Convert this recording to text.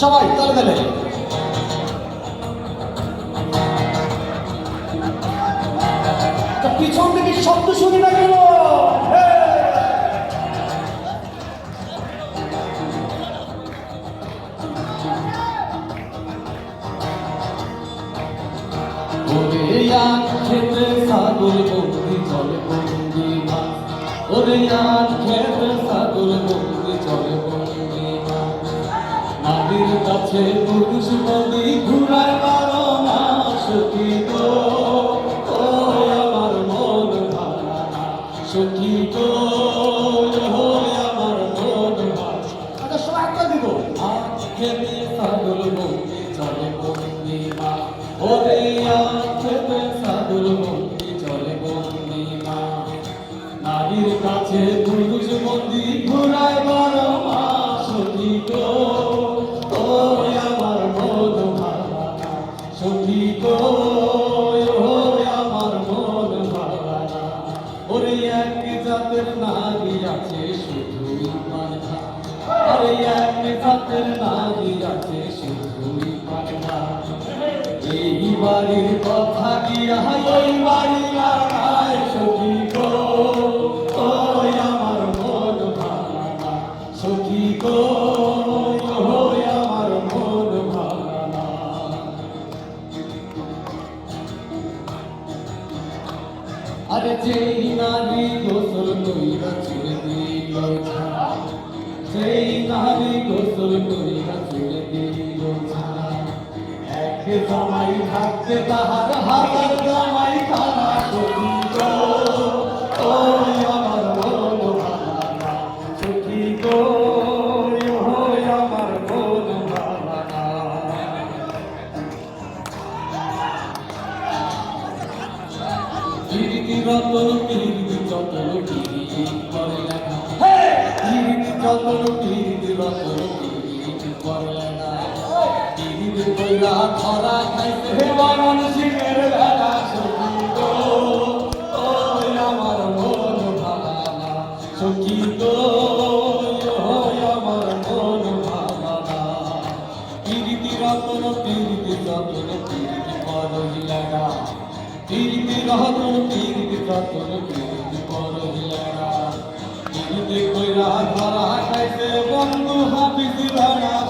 সবাই তালে তালে। পিছন থেকে শব্দ শুনি না কেন? খেতে সাগর বন্দি চলে বন্দি ওরে আখ খেতে কাছে পুরুষ বন্দি ঘুরায় বারো মাস কি গো ও আমার মন ভাঙা না সখী ও আমার মন ভাঙা সবাই দিব আখেতে সাগর বন্দি চলে বন্দি মা। ওরে আখেতে সাগর বন্দি চলে বন্দি নারীর কাছে পুরুষ বন্দি ঘুরায় বড় জাতের নারী আছে পান্না আরে এক জাতের নারী আছে শুধুই পান্না এই বাড়ির কথা গিয়া ওই বাড়ি আরে যেই নারী গোসল করিয়া ছেড়ে দিল সেই নারী গোসল করিয়া ছেড়ে দিল এক জামাই থাকতে তাহার হাজার জামাই খানা সখী রতন কীর্তি চতন কীর্তি করে লেখা কীর্তি চতন কীর্তি রতন কীর্তি করে লেখা কীর্তি কইরা খরা খাইতে বারণ সিংহের বেলা সখী গো ওই আমার মন সখী গো ওই আমার মন ভাঙা কীর্তি রতন কীর্তি চতন কীর্তি সহমতির বিকাতন কীর্তি পরহিয়ারা কীর্তি কইরা ধরা খাইছে বন্ধু হাবিজ রানা